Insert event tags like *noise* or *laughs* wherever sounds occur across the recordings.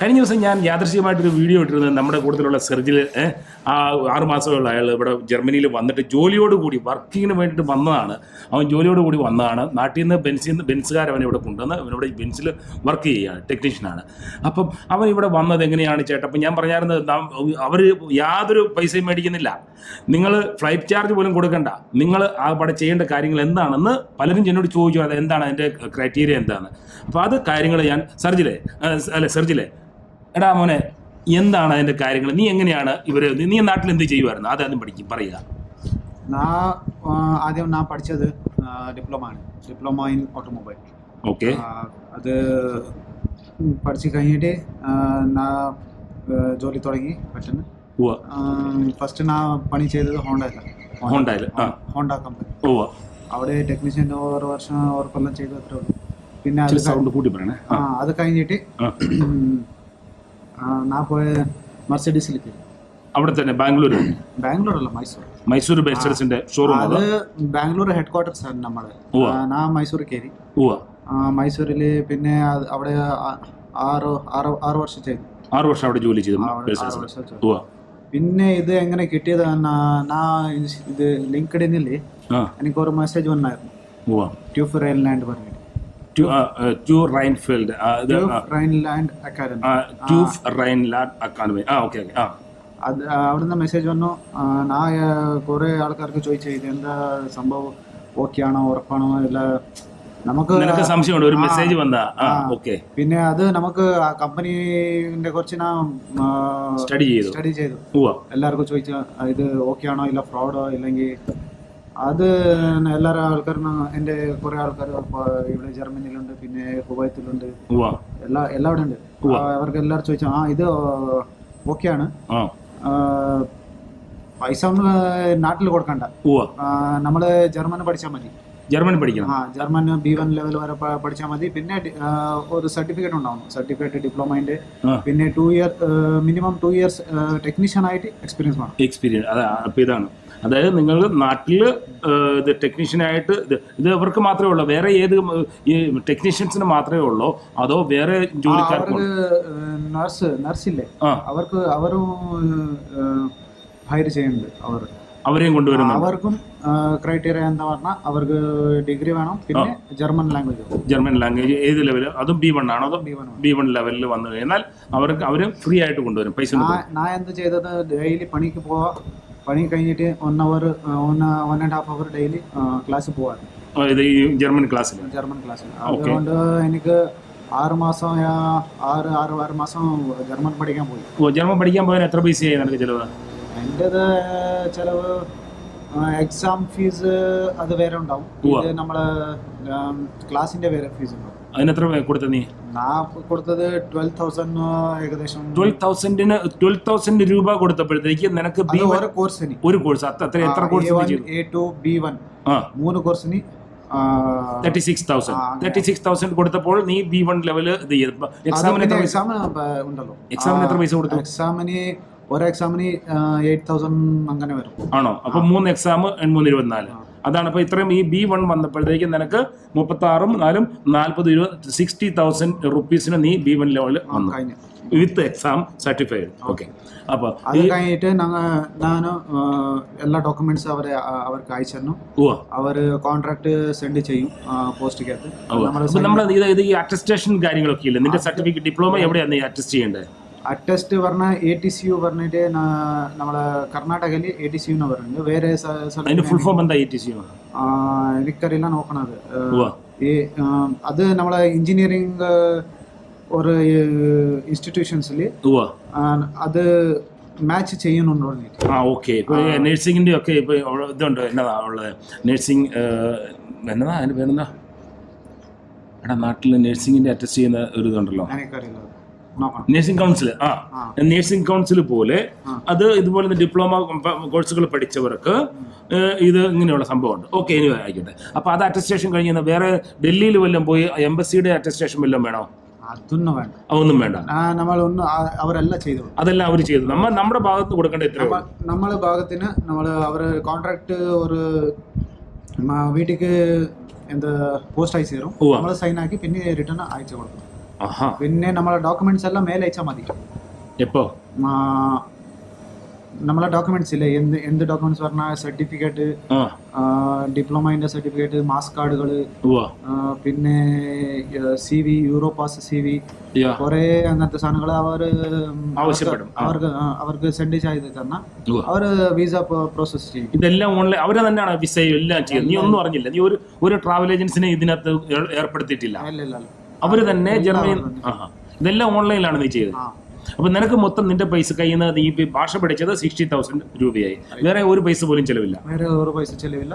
കഴിഞ്ഞ ദിവസം ഞാൻ യാദൃശ്യമായിട്ടൊരു വീഡിയോ ഇട്ടിരുന്നത് നമ്മുടെ കൂട്ടത്തിലുള്ള സെർജിൽ ആ ആറ് മാസമുള്ള അയാൾ ഇവിടെ ജർമ്മനിയിൽ വന്നിട്ട് ജോലിയോട് കൂടി വർക്കിങ്ങിന് വേണ്ടിയിട്ട് വന്നതാണ്. അവൻ ജോലിയോട് കൂടി വന്നതാണ്. നാട്ടിൽ നിന്ന് ബെൻസിൽ നിന്ന് ബെൻസുകാർ അവൻ ഇവിടെ കൊണ്ടുവന്ന് അവനിവിടെ ബെൻസിൽ വർക്ക് ചെയ്യുകയാണ് ടെക്നീഷ്യനാണ് അപ്പം അവൻ ഇവിടെ വന്നത് എങ്ങനെയാണ് ചേട്ടാ? അപ്പം ഞാൻ പറഞ്ഞായിരുന്നത് അവർ യാതൊരു പൈസയും മേടിക്കുന്നില്ല. നിങ്ങൾ ഫ്ലൈറ്റ് ചാർജ് പോലും കൊടുക്കണ്ട. നിങ്ങൾ അവിടെ ചെയ്യേണ്ട കാര്യങ്ങൾ എന്താണെന്ന് പലരും എന്നോട് ചോദിച്ചു അത് എന്താണ് അതിന്റെ ക്രൈറ്റീരിയ എന്താണ് അപ്പോൾ അത് കാര്യങ്ങൾ ഞാൻ സർജിലെ അല്ല സെർജിലെ എടാ മോനെ എന്താണ് അതിന്റെ കാര്യങ്ങൾ നീ എങ്ങനെയാണ് ഇവരെ നീ നാട്ടിൽ എന്ത് ചെയ്യുമായിരുന്നു അതാദ്യം പഠിക്കും പറയുക. ആദ്യം ഞാൻ പഠിച്ചത് ഡിപ്ലോമ ആണ്. ഡിപ്ലോമ ഇൻ ഓട്ടോമൊബൈൽ ഓക്കെ അത് പഠിച്ചു കഴിഞ്ഞിട്ട് ഞാൻ ജോലി തുടങ്ങി പെട്ടെന്ന്. ഫസ്റ്റ് ഞാൻ പണി ചെയ്തത് ഹോണ്ടയിലാണ് ഹോണ്ടയിൽ ഹോണ്ട കമ്പനി അവിടെ ടെക്നീഷ്യൻ ഒരു വർഷം ഓർക്കെല്ലാം ചെയ്തു അത്രേ ഉള്ളൂ. പിന്നെ അത് സൗണ്ട് കൂട്ടി പറയണേ. ആ അത് കഴിഞ്ഞിട്ട് ഞാൻ പോയ മെർസിഡീസിലേക്ക് അവിടെ തന്നെ ബാംഗ്ലൂർ ബാംഗ്ലൂർ അല്ല മൈസൂർ മൈസൂർ ബെസ്റ്റേഴ്സിന്റെ ഷോറൂം അത് ബാംഗ്ലൂർ ഹെഡ് ക്വാർട്ടേഴ്സ് ആണ് നമ്മൾ. ഞാൻ മൈസൂർ കയറി മൈസൂരിൽ പിന്നെ അവിടെ ആറ് ആറ് ആറ് വർഷം ചെയ്തു. ആറ് വർഷം അവിടെ ജോലി ചെയ്തു പിന്നെ ഇത് എങ്ങനെ കിട്ടിയത്? നാ- ഇത് ലിങ്ക്ഡിനിൽ എനിക്ക് ഒരു മെസ്സേജ് വന്നായിരുന്നു. ട്യൂഫ് റെയിൽ ലാൻഡ് പറഞ്ഞിട്ട്. ടു ടു റൈൻഫീൽഡ് റൈൻലാൻഡ് അക്കാദമി ആ, ട്യൂഫ് റൈൻലാൻഡ് അക്കാദമി ആ ഓക്കെ ഓക്കെ ആ അത് അവിടുന്ന് മെസ്സേജ് വന്നു. ആ, കുറേ ആൾക്കാർക്ക് ചോദിച്ചു ഇതെന്താ സംഭവം? ഓക്കെയാണോ ഉറപ്പാണോ? ഇല്ല നമുക്ക് സംശയമുണ്ട്? ഒരു മെസ്സേജ് വന്നാ. ഓക്കെ പിന്നെ അത് നമുക്ക് ആ കമ്പനീന്റെ കുറച്ച് ഞാൻ സ്റ്റഡി ചെയ്തു. സ്റ്റഡി ചെയ്തു. എല്ലാവർക്കും ചോദിച്ചു ആ, ഇത് ഓക്കെ ആണോ? ഇല്ല ഫ്രോഡോ ഇല്ലെങ്കിൽ അത് എല്ലാവരും ആൾക്കാരും എന്റെ കുറെ ആൾക്കാർ ഇവിടെ ജർമ്മനിയിലുണ്ട് പിന്നെ കുവൈത്തിലുണ്ട്. എല്ലാ എല്ലാവിടെ ഉണ്ട്. അവർക്ക് എല്ലാവരും ചോദിച്ചു ആ ഇത് ഓക്കെയാണ്. ആണ് പൈസ ഒന്നും നാട്ടിൽ കൊടുക്കണ്ട. നമ്മൾ ജർമ്മൻ പഠിച്ചാൽ മതി. ജർമ്മനി പഠിക്കണം. ആ ജർമ്മൻ ബി വൺ ലെവൽ വരെ പഠിച്ചാൽ മതി. പിന്നെ ഒരു സർട്ടിഫിക്കറ്റ് ഉണ്ടാവും സർട്ടിഫിക്കറ്റ് ഡിപ്ലോമേന്റെ ആ. പിന്നെ two year minimum two years technician ആയിട്ട് എക്സ്പീരിയൻസ് വേണം. എക്സ്പീരിയൻസ്. അതാണ് അതായത് നിങ്ങൾ നാട്ടിൽ ഇത് ടെക്നീഷ്യനായിട്ട് ഇത് ഇത് അവർക്ക് മാത്രമേ ഉള്ളൂ. വേറെ ഏത് ഈ ടെക്നീഷ്യൻസിന് മാത്രമേ ഉള്ളൂ. അതോ വേറെ ജോലിക്കാർക്ക് അവർക്ക് നഴ്സ് നഴ്സില്ലേ? അവർക്ക് അവരും ഹയർ ചെയ്യുന്നുണ്ട് അവർ. അവരെയും കൊണ്ടുവരുന്നു അവർക്കും ക്രൈറ്റീരിയ എന്താ പറഞ്ഞാൽ അവർക്ക് ഡിഗ്രി വേണം പിന്നെ ജർമ്മൻ ലാംഗ്വേജ് ജർമ്മൻ ലാംഗ്വേജ് ഏത് ലെവൽ അതും ബി വൺ ആണോ? അതോ ബി വൺ ലെവലിൽ വന്നു കഴിഞ്ഞാൽ അവർക്ക് അവർ ഫ്രീ ആയിട്ട് കൊണ്ടുവരും പൈസ ഞാൻ എന്ത് ചെയ്തത്? ഡെയിലി പണിക്ക് പോവാ പണി കഴിഞ്ഞിട്ട് one hour one one and half hour daily class പോവാറ്. ഈ ജർമ്മൻ ക്ലാസ്സിൽ ജർമ്മൻ ക്ലാസ്സിൽ അതുകൊണ്ട് എനിക്ക് ആറ് മാസം ആറ് ആറ് ആറ് മാസം ജർമ്മൻ പഠിക്കാൻ പോയി. ജർമ്മൻ പഠിക്കാൻ പോയാൽ എത്ര പൈസയായി നിനക്ക് ചിലവ്? എന്റെത് ചിലവ് എക്സാം ഫീസ് അത് വേറെ ഉണ്ടാവും. ഇത് നമ്മളെ ക്ലാസിന്റെ വേറെ ഫീസ് ഉണ്ടാവും. അതിന് എത്ര കൊടുത്ത നീ? ഞാൻ കൊടുത്തത് ട്വൽവ് തൗസൻഡ് ഏകദേശം ട്വൽവ് തൗസൻഡിന് ട്വൽവ് തൗസൻഡ് രൂപ കൊടുത്തപ്പോഴത്തേക്ക് നിനക്ക് ബി ഒരു കോഴ്സിന് ഒരു കോഴ്സ് അത്ര എത്ര course A two B one മൂന്ന് കോഴ്സിന് thirty six thousand. Thirty six thousand കൊടുത്തപ്പോൾ നീ ബി വൺ ലെവൽ ഇത് ചെയ്തു. എക്സാമിന് എത്ര പൈസ? ഉണ്ടല്ലോ. എക്സാമിന് എത്ര പൈസ കൊടുത്തു? എക്സാമിന് ഒരു എക്സാമിന് എയ്റ്റ് തൗസൻഡ് അങ്ങനെ വരും. ആണോ? അപ്പൊ മൂന്ന് എക്സാം മൂന്ന് ഇരുപത്തിനാല് അതാണ് ഇപ്പോൾ ഇത്രയും ഈ ബി വൺ വന്നപ്പോഴത്തേക്ക് നിനക്ക് മുപ്പത്തി ആറും നാലും നാൽപ്പത് ഇരുപത് സിക്സ്റ്റി തൗസൻഡ് റുപ്പീസിന് നീ ബി വൺ ലെവലിൽ വന്നു. വിത്ത് എക്സാം സർട്ടിഫൈഡ് ഓക്കെ അപ്പൊ അത് കഴിഞ്ഞിട്ട് ഞാൻ എല്ലാ ഡോക്യുമെന്റ്സ് അവരെ അവർക്ക് അയച്ചു ഉവ്വ. അവർ കോൺട്രാക്ട് സെൻഡ് ചെയ്യും പോസ്റ്റിക്കകത്ത്. നമ്മൾ ഇത് ഈ അറ്റസ്റ്റേഷൻ കാര്യങ്ങളൊക്കെ ഇല്ലേ? നിന്റെ സർട്ടിഫിക്കറ്റ് ഡിപ്ലോമ എവിടെയാണ് നീ അറ്റസ്റ്റ് ചെയ്യേണ്ടത്? അറ്റസ്റ്റ് പറഞ്ഞ എ ടി സി യു പറഞ്ഞിട്ട് ന- നമ്മളെ കർണാടകയിൽ എ ടി സി യു പറയുന്നത് വേറെ അതിന്റെ ഫുൾ ഫോം എന്താ എ ടി സി യു എനിക്കറിയില്ല നോക്കണത് ഉവ്വ. ഈ ആ, അത് നമ്മളെ എഞ്ചിനീയറിംഗ് ഒരു ഇൻസ്റ്റിറ്റ്യൂഷൻസിൽ ഉവ്വ. അത് മാച്ച് ചെയ്യുന്നുണ്ടോ എന്നിട്ട് ആ ഓക്കെ ഇപ്പോൾ നഴ്സിംഗിന്റെ ഒക്കെ ഇപ്പോൾ ഉള്ള- ഇതുണ്ട്? എന്നതാ ഉള്ളത് നഴ്സിംഗ് എന്നതാ? അതിന്റെ പേരെന്താ? എടാ നാട്ടിൽ നഴ്സിംഗിന്റെ അറ്റസ്റ്റ് ചെയ്യുന്ന ഒരു ഇതുണ്ടല്ലോ. എനിക്കറിയില്ല. നഴ്സിംഗ് കൗൺസിൽ ആ. നേഴ്സിംഗ് കൗൺസിൽ പോലെ അത് ഇതുപോലെ ഡിപ്ലോമ കോഴ്സുകൾ പഠിച്ചവർക്ക് ഇത് ഇങ്ങനെയുള്ള സംഭവമുണ്ട്. ഓക്കെ ഇനി ആയിക്കോട്ടെ. അപ്പോൾ അത് അറ്റസ്റ്റേഷൻ കഴിഞ്ഞ് വേറെ ഡൽഹിയിൽ വല്ലതും പോയി എംബസിയുടെ അറ്റസ്റ്റേഷൻ വല്ലതും വേണോ? അതൊന്നും വേണ്ട. അതൊന്നും വേണ്ട. ആ, നമ്മളൊന്നും ആ- അവരെല്ലാം ചെയ്തു അതെല്ലാം അവർ ചെയ്തു. നമ്മൾ നമ്മുടെ ഭാഗത്ത് കൊടുക്കേണ്ട എത്ര നമ്മളെ ഭാഗത്തിന് നമ്മൾ അവർ കോൺട്രാക്ട് ഒരു വീട്ടിക്ക് എന്താ പോസ്റ്റ് അയച്ചു തരും. നമ്മൾ സൈൻ ആക്കി പിന്നെ റിട്ടേൺ അയച്ചു കൊടുക്കും. പിന്നെ നമ്മളെ ഡോക്യുമെന്റ്സ് എല്ലാം മേലെ അയച്ചാൽ മതി. എപ്പോ? നമ്മളെ ഡോക്യുമെന്റ്സ് ഇല്ലേ? എന്ത് എന്ത് ഡോക്യുമെന്റ്സ് പറഞ്ഞാൽ സർട്ടിഫിക്കറ്റ് ഡിപ്ലോമ ഡിപ്ലോമേന്റെ സർട്ടിഫിക്കറ്റ് മാസ് കാർഡുകൾ പിന്നെ C V Europass C V കുറെ അങ്ങനത്തെ സാധനങ്ങൾ അവർ ആവശ്യപ്പെടും. അവർക്ക് അവർക്ക് സെൻഡ് ചെയ്ത് തന്ന. അവർ വിസ പ്രോസസ് ചെയ്യും. ഇതെല്ലാം ഓൺലൈൻ അവരെ തന്നെയാണ് വിസയും എല്ലാം ചെയ്യുന്നത്. നീ ഒന്നും അറിഞ്ഞില്ല. നീ ഒരു ഒരു ട്രാവൽ ഏജൻസിനെ ഇതിനകത്ത് ഏർ- ഏർപ്പെടുത്തിയിട്ടില്ല. ഇല്ല. അവർ തന്നെ ജർമ്മനി. ഇതെല്ലാം ഓൺലൈനിലാണ് നീ ചെയ്തത്. ആ അപ്പൊ നിനക്ക് മൊത്തം നിന്റെ പൈസ കയ്യിൽ നിന്ന് ഈ ഭാഷ പഠിച്ചത് സിക്സ്റ്റി തൗസൻഡ് രൂപയായി. വേറെ ഒരു പൈസ പോലും ചെലവില്ല. വേറെ ഒരു പൈസ ചെലവില്ല.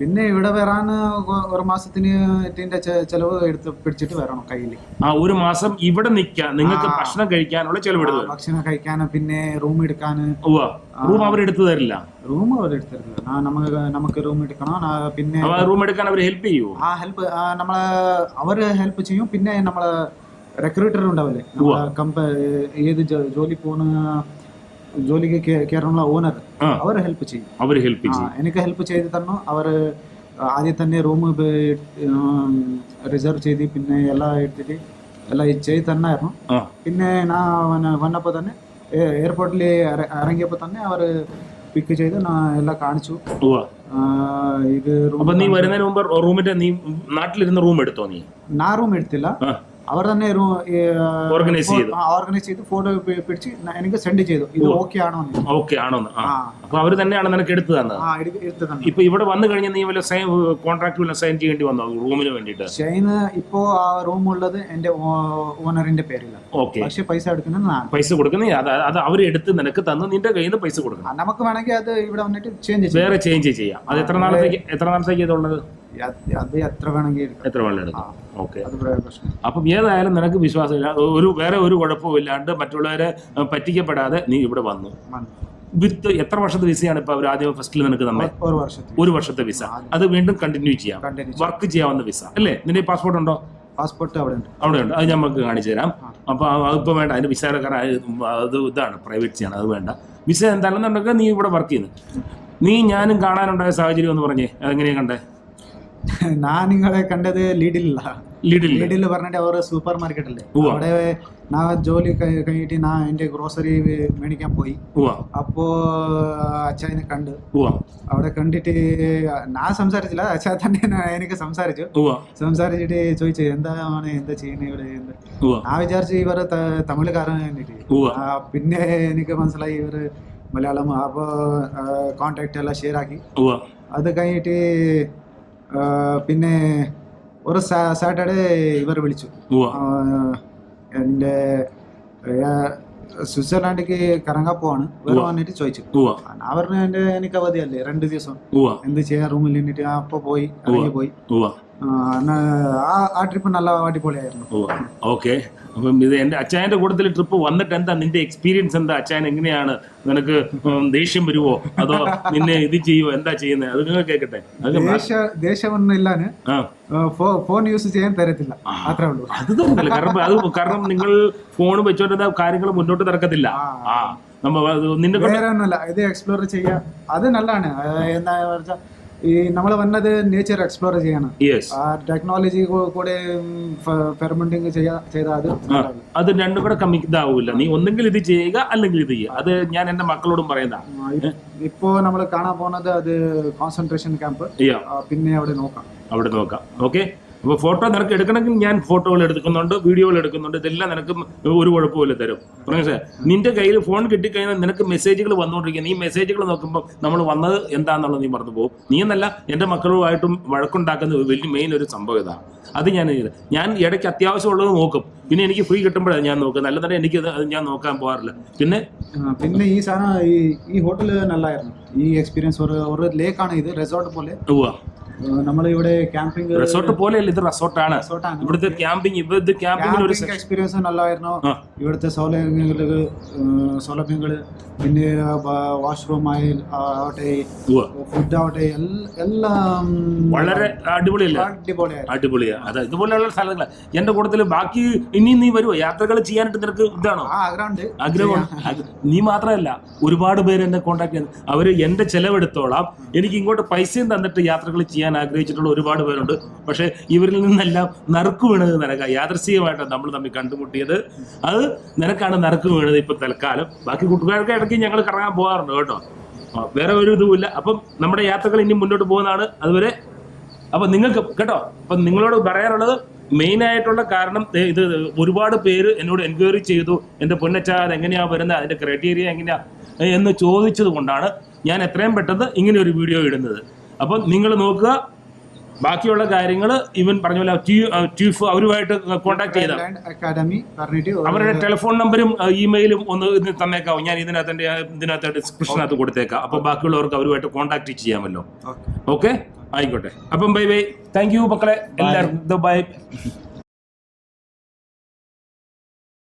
പിന്നെ ഇവിടെ വരാൻ ഒരു മാസത്തിന് ചെ- ചെലവ് എടുത്ത് പിടിച്ചിട്ട് വരണം കയ്യിൽ. ആ ഒരു മാസം ഇവിടെ നിൽക്കാൻ നിങ്ങൾക്ക്. ഭക്ഷണം കഴിക്കാനുള്ള ചെലവെടുത്ത് വരും ഭക്ഷണം കഴിക്കാൻ പിന്നെ റൂം എടുക്കാൻ. റൂം അവർ എടുത്തു തരില്ല. റൂം അവർ എടുത്തു തരില്ല. നമുക്ക് നമുക്ക് റൂം എടുക്കണം. പിന്നെ റൂം എടുക്കാൻ അവർ ഹെൽപ്പ് ചെയ്യുമോ ആ ഹെൽപ്പ് നമ്മളെ അവർ ഹെൽപ്പ് ചെയ്യും. പിന്നെ നമ്മളെ റിക്രൂട്ടർ ഉണ്ടാവില്ലേ? കമ്പ ഏത് ജോലി പോണ ജോലിക്ക് കയറാനുള്ള ഓണർ. അവർ ഹെൽപ്പ് ചെയ്യും. അവർ ഹെൽപ്പ് ചെയ്യും. എനിക്ക് ഹെൽപ്പ് ചെയ്ത് തന്നു. അവർ ആദ്യം തന്നെ റൂം റിസർവ് ചെയ്ത് പിന്നെ എല്ലാം എടുത്തിട്ട് എല്ലാം ചെയ്ത് തന്നായിരുന്നു. പിന്നെ നാ വന്നപ്പോൾ തന്നെ എയർപോർട്ടിൽ ഇറങ്ങിയപ്പോൾ തന്നെ അവർ പിക്ക് ചെയ്ത് ഞാൻ എല്ലാം കാണിച്ചു. ഇത് നീ വരുന്നതിന് മുമ്പ് റൂമിന്റെ നീ നാട്ടിലിരുന്ന് റൂം എടുത്തോ നീ? ഞാൻ റൂം എടുത്തില്ല. അവർ തന്നെ ഓർഗനൈസ് ചെയ്തു. ഓർഗനൈസ് ചെയ്ത് ഫോട്ടോ പിടിച്ച് എനിക്ക് സെൻഡ് ചെയ്തു. ഇത് ഓക്കെ ആണോ. ഓക്കെ ആണോന്ന് ആ. ആ. അപ്പൊ അവർ തന്നെയാണ് നിനക്ക് എടുത്തു തന്നത്. ഇപ്പൊ ഇവിടെ വന്നു കഴിഞ്ഞാൽ നീ വല്ല സൈൻ കോൺട്രാക്ട് വല്ല സൈൻ ചെയ്യേണ്ടി വന്നോ? റൂമിന് വേണ്ടിട്ട് ഷൈന് ഇപ്പോ ആ റൂം ഉള്ളത് എന്റെ ഓണറിന്റെ പേരിലാണ്. ഓക്കെ പക്ഷെ പൈസ എടുക്കുന്നത് ഞാൻ പൈസ കൊടുക്കുന്ന അത് അവർ എടുത്ത് നിനക്ക് തന്ന് നിന്റെ കയ്യിൽ നിന്ന് പൈസ കൊടുക്കണം. നമുക്ക് വേണമെങ്കിൽ അത് ഇവിടെ വന്നിട്ട് ചേഞ്ച് വേറെ ചേഞ്ച് ചെയ്യാം. അത് എത്ര നാളത്തേക്ക് എത്ര നാളത്തേക്ക് ഇതുള്ളത് അത് എത്ര എത്ര ഓക്കെ. അപ്പം ഏതായാലും നിനക്ക് വിശ്വാസമില്ല. ഒരു വേറെ ഒരു കുഴപ്പവും ഇല്ലാണ്ട് മറ്റുള്ളവരെ പറ്റിക്കപ്പെടാതെ നീ ഇവിടെ വന്നു. വിത്ത് എത്ര വർഷത്തെ വിസയാണ് ഇപ്പൊ അവർ ആദ്യം ഫസ്റ്റിൽ നിനക്ക് തന്നെ? ഒരു വർഷത്തെ വിസ അത് വീണ്ടും കണ്ടിന്യൂ ചെയ്യാം. വർക്ക് ചെയ്യാവുന്ന വിസ അല്ലേ? നിന്റെ പാസ്പോർട്ട് ഉണ്ടോ? പാസ്പോർട്ട് അവിടെ ഉണ്ട്. അവിടെ ഉണ്ട് അത് നമുക്ക് കാണിച്ചു തരാം. അപ്പോൾ അതിപ്പോൾ വേണ്ട. അതിന്റെ വിസ കാരണം അത് ഇതാണ്. പ്രൈവറ്റ് ചെയ്യണം അത് വേണ്ട. വിസ എന്താണെന്നുണ്ടെങ്കിൽ നീ ഇവിടെ വർക്ക് ചെയ്യുന്നു. നീ ഞാനും കാണാനുണ്ടായ സാഹചര്യം എന്ന് പറഞ്ഞേ. അതെങ്ങനെയാ കണ്ടേ? *laughs* ഞാൻ നിങ്ങളെ കണ്ടത് ലീഡിലില്ല. ലീഡിൽ. ലീഡിൽ പറഞ്ഞിട്ട് അവർ സൂപ്പർ മാർക്കറ്റ് അല്ലേ? ഉവ്വ. അവിടെ ഞാൻ ജോലി കഴി- കഴിഞ്ഞിട്ട് ഞാൻ എന്റെ ഗ്രോസറി മേടിക്കാൻ പോയി. ഉവ്വ. അപ്പോ അച്ഛനെ കണ്ട്. ഉവ്വ. അവിടെ കണ്ടിട്ട് ഞാൻ സംസാരിച്ചില്ല അച്ഛ തന്നെ ഞാൻ- എനിക്ക് സംസാരിച്ചു. ഉവ്വ. സംസാരിച്ചിട്ട് ചോദിച്ചു എന്താണ് എന്താ ചെയ്യുന്നത് ഇവിടെ? എന്ത്? ഉവ്വ. ഞാൻ വിചാരിച്ചു ഇവർ തമിഴ്കാരൻ എന്നിട്ട് ഉവ്വ. ആ, പിന്നെ എനിക്ക് മനസ്സിലായി ഇവർ മലയാളം. അപ്പോൾ കോണ്ടാക്ട് എല്ലാം ഷെയർ ആക്കി. ഉവ്വ. അത് കഴിഞ്ഞിട്ട് പിന്നെ ഒരു സാറ്റർഡേ ഇവർ വിളിച്ചു. എന്റെ ആ, സ്വിറ്റ്സർലാൻഡിലേക്ക് കറങ്ങാൻ പോവാണ്. വേറെ വന്നിട്ട് ചോദിച്ചു. ഞാൻ പറഞ്ഞു എന്റെ എനിക്ക് അവധിയല്ലേ രണ്ട് ദിവസം. എന്ത് ചെയ്യാ? റൂമിൽ നിന്നിട്ട് അപ്പൊ പോയി. ഇറങ്ങി പോയി. ആ, ട്രിപ്പ് നല്ല അടിപൊളിയായിരുന്നു. ഓക്കെ. അപ്പം ഇത് എന്റെ അച്ചായന്റെ കൂട്ടത്തിൽ ട്രിപ്പ് വന്നിട്ട് എന്താ നിന്റെ എക്സ്പീരിയൻസ് എന്താ? അച്ചായൻ എങ്ങനെയാണ്? നിനക്ക് ദേഷ്യം വരുവോ? അതോ നിന്നെ ഇത് ചെയ്യുവോ? എന്താ ചെയ്യുന്നത് അത് നിങ്ങൾ കേൾക്കട്ടെ മാ- ഇല്ലാന്ന് ഫോൺ യൂസ് ചെയ്യാൻ തരത്തില്ല. അത്രേ ഉള്ളൂ. അത് തന്നില്ല കാരണം അത് കാരണം നിങ്ങൾ ഫോൺ വെച്ചോണ്ട് കാര്യങ്ങൾ മുന്നോട്ട് നടക്കത്തില്ല. ആ. നമ്മ നിന്റെ വേറെ ഒന്നുമല്ല. ഇത് എക്സ്പ്ലോർ ചെയ്യാം. അത് നല്ലതാണ്. എന്താ വെച്ചാൽ ഈ നമ്മൾ വന്നത് നേച്ചർ എക്സ്പ്ലോർ ചെയ്യാണ്. ടെക്നോളജി കൂടെ ഫെർമെന്റിങ് ചെയ്താൽ അത്. അത് രണ്ടും കൂടെ ഇതാവൂല. നീ ഒന്നെങ്കിൽ ഇത് ചെയ്യുക അല്ലെങ്കിൽ ഇത് ചെയ്യുക. അത് ഞാൻ എന്റെ മക്കളോടും പറയുന്ന ഇപ്പോ നമ്മൾ കാണാൻ പോണത് അത് കോൺസെൻട്രേഷൻ ക്യാമ്പ് പിന്നെ അവിടെ നോക്കാം. അവിടെ നോക്കാം. ഓക്കെ അപ്പോൾ ഫോട്ടോ നിനക്ക് എടുക്കണമെങ്കിൽ ഞാൻ ഫോട്ടോകൾ എടുക്കുന്നുണ്ട് വീഡിയോകൾ എടുക്കുന്നുണ്ട്. ഇതെല്ലാം നിനക്ക് ഒരു കുഴപ്പമില്ല തരും. പറഞ്ഞു സാർ നിന്റെ കയ്യിൽ ഫോൺ കിട്ടിക്കഴിഞ്ഞാൽ നിനക്ക് മെസ്സേജുകൾ വന്നുകൊണ്ടിരിക്കുന്നത് ഈ മെസ്സേജുകൾ നോക്കുമ്പോൾ നമ്മൾ വന്നത് എന്താണെന്നുള്ളത് നീ മറന്നു പോകും. നീ എന്നല്ല എന്റെ മക്കളുമായിട്ടും വഴക്കുണ്ടാക്കുന്ന വലിയ മെയിൻ ഒരു സംഭവം ഇതാണ് അത് ഞാൻ ചെയ്ത്. ഞാൻ ഇടയ്ക്ക് അത്യാവശ്യമുള്ളത് നോക്കും. പിന്നെ എനിക്ക് ഫ്രീ കിട്ടുമ്പോഴാണ് ഞാൻ നോക്കുന്നത്. അല്ലാതെ എനിക്ക് അത് ഞാൻ നോക്കാൻ പോകാറില്ല. പിന്നെ? പിന്നെ ഈ സാധനം ഈ ഈ ഹോട്ടൽ നല്ലായിരുന്നു. ഈ എക്സ്പീരിയൻസ് ഒരു ഒരു ലേക്കാണ് ഇത് റിസോർട്ട് പോലെ. ഇവിടെ ക്യാമ്പിംഗ് റിസോർട്ട് പോലെയല്ല ഇത് റിസോർട്ടാണ് ഇവിടുത്തെ ക്യാമ്പിംഗ് ഇത് ക്യാമ്പിങ്ങിന് ഒരു ക്യാമ്പിംഗ് എക്സ്പീരിയൻസ് നല്ലതായിരുന്നു. ഇവിടുത്തെ സൗലഭ്യങ്ങൾ സൗലഭ്യങ്ങൾ പിന്നെ വാഷ്റൂം ആയി ആവട്ടെ ഫുഡ് ആവട്ടെ എല്ലാം വളരെ അടിപൊളിയല്ല? അടിപൊളിയാണ് അടിപൊളിയാ. അതെ ഇതുപോലെയുള്ള സ്ഥലങ്ങൾ എന്റെ കൂട്ടത്തിൽ ബാക്കി ഇനി നീ വരുമോ യാത്രകൾ ചെയ്യാനായിട്ട് നിനക്ക് ഇതാണോ? ആഗ്രഹമുണ്ട്. ആഗ്രഹമാണ് ആഗ്ര- നീ മാത്രമല്ല ഒരുപാട് പേര് എന്നെ കോൺടാക്ട് ചെയ്യുന്നു. അവർ എന്റെ ചെലവെടുത്തോളാം. എനിക്ക് ഇങ്ങോട്ട് പൈസയും തന്നിട്ട് യാത്രകൾ ചെയ്യാൻ ചെയ്യാൻ ആഗ്രഹിച്ചിട്ടുള്ള ഒരുപാട് പേരുണ്ട്. പക്ഷേ ഇവരിൽ നിന്നെല്ലാം നറുക്ക് വീണത് നിനക്ക യാദർശികമായിട്ടാണ് നമ്മൾ തമ്മിൽ കണ്ടുമുട്ടിയത്. അത് നിനക്കാണ് നറുക്ക് വീണത് ഇപ്പൊ തൽക്കാലം. ബാക്കി കൂട്ടുകാർക്ക് ഇടയ്ക്ക് ഞങ്ങൾ കറങ്ങാൻ പോകാറുണ്ട് കേട്ടോ. വേറെ ഒരു ഇതുമില്ല അപ്പം നമ്മുടെ യാത്രകൾ ഇനി മുന്നോട്ട് പോകുന്നതാണ് അതുവരെ. അപ്പൊ നിങ്ങൾക്ക് കേട്ടോ അപ്പൊ നിങ്ങളോട് പറയാനുള്ളത് മെയിൻ ആയിട്ടുള്ള കാരണം ഇത് ഒരുപാട് പേര് എന്നോട് എൻക്വയറി ചെയ്തു. എന്റെ പൊന്നച്ചാ അത് എങ്ങനെയാ വരുന്നത് അതിന്റെ ക്രൈറ്റീരിയ എങ്ങനെയാ എന്ന് ചോദിച്ചത് കൊണ്ടാണ് ഞാൻ എത്രയും പെട്ടെന്ന് ഇങ്ങനെ ഒരു വീഡിയോ ഇടുന്നത്. അപ്പം നിങ്ങൾ നോക്കുക ബാക്കിയുള്ള കാര്യങ്ങൾ ഇവൻ പറഞ്ഞ പോലെ ചീഫ് അവരുമായിട്ട് കോൺടാക്ട് ചെയ്താൽ അക്കാദമി അവരുടെ ടെലിഫോൺ നമ്പരും ഇമെയിലും ഒന്ന് ഇതിന് തന്നേക്കാവും. ഞാൻ ഇതിനകത്ത് ഇതിനകത്ത് ഡിസ്ക്രിപ്ഷനകത്ത് കൊടുത്തേക്കാം. അപ്പൊ ബാക്കിയുള്ളവർക്ക് അവരുമായിട്ട് കോൺടാക്ട് ചെയ്യാമല്ലോ. Okay. ഓക്കെ ആയിക്കോട്ടെ. അപ്പം ബൈ ബൈ താങ്ക് യു മക്കളെ. എല്ലാവർക്കും. ബൈ